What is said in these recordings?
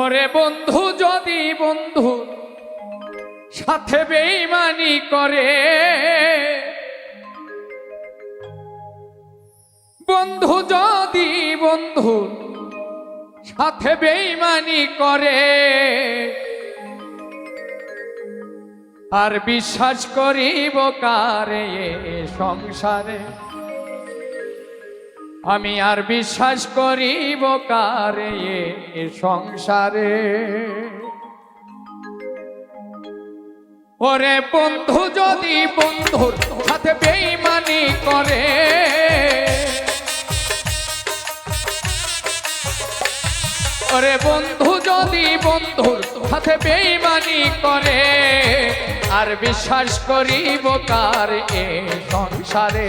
ওরে বন্ধু, যদি বন্ধু সাথে বেইমানি করে, বন্ধু, যদি বন্ধু সাথে বেইমানি করে, আর বিশ্বাস করিব কারে সংসারে? আমি আর বিশ্বাস করিব কারে এ সংসারে? ওরে বন্ধু, যদি বন্ধুর সাথে বেইমানি করে, ওরে বন্ধু, যদি বন্ধুর সাথে বেইমানি করে, আর বিশ্বাস করিব কার এ সংসারে?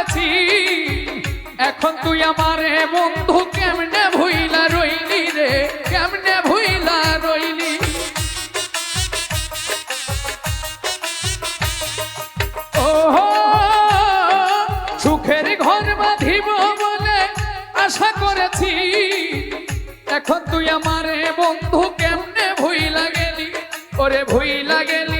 করেছি। এখন তুই আমারে বন্ধু কেমনে ভুইলা রইলি রে? কেমনে ভুইলা রইলি? ওহো, সুখের ঘর বাঁধিব বলে আশা করেছি। এখন তুই আমারে বন্ধু কেমনে ভুইলা গেলি? ওরে ভুইলা গেলি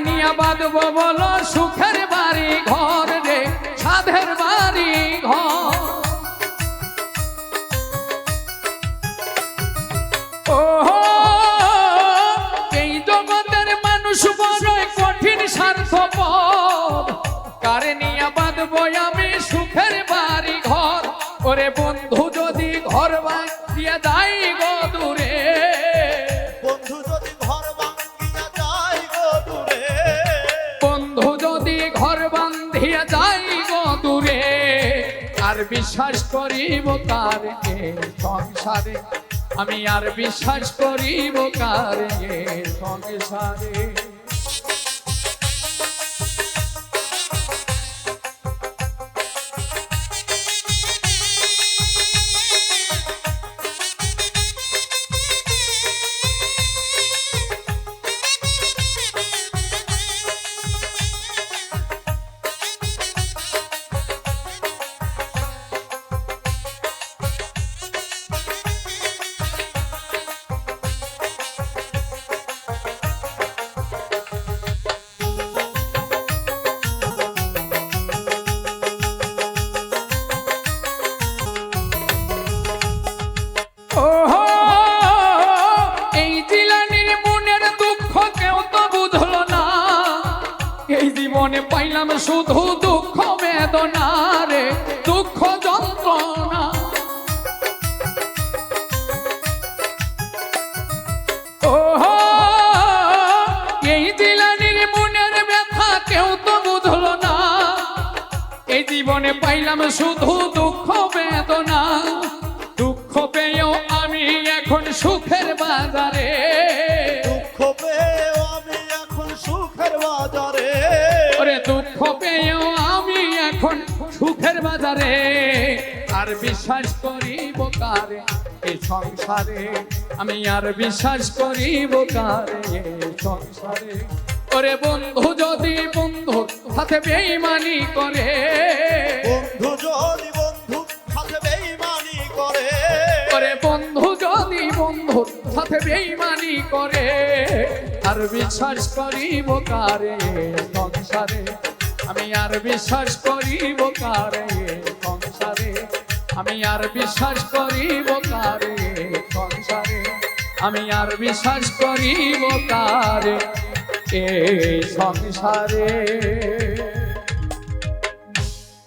নিয়ে বাঁধবো বলো আর বিশ্বাস করিব কার সংসারে? আমি আর বিশ্বাস করিব কার এ সংসারে? পাইলাম শুধু দুঃখ বেদনা রে দুঃখ যন্ত্রণা। এই জিলানির মনের ব্যথা কেউ তো বুঝলো না। এই জীবনে পাইলাম শুধু দুঃখ বেদনা। দুঃখ পেয়েও আমি এখন সুখের বাজারে। দুঃখ পেয়েও আমি এখন সুখের বাজারে। আর বিশ্বাস করিব কারে এই সংসারে? আমি আর বিশ্বাস করিব কারে এই সংসারে? ওরে বন্ধু যদি বন্ধুর সাথে বেইমানি করে। বন্ধু যদি বন্ধু সাথে বেইমানি করে। করে বন্ধু যদি বন্ধুর সাথে বেইমানি করে। আর বিশ্বাস করিব কারে সংসারে? আমি আর বিশ্বাস করিব কারে সংসারে? আমি আর বিশ্বাস করিব কারে সংসারে? আমি আর বিশ্বাস করিব কারে এই সংসারে?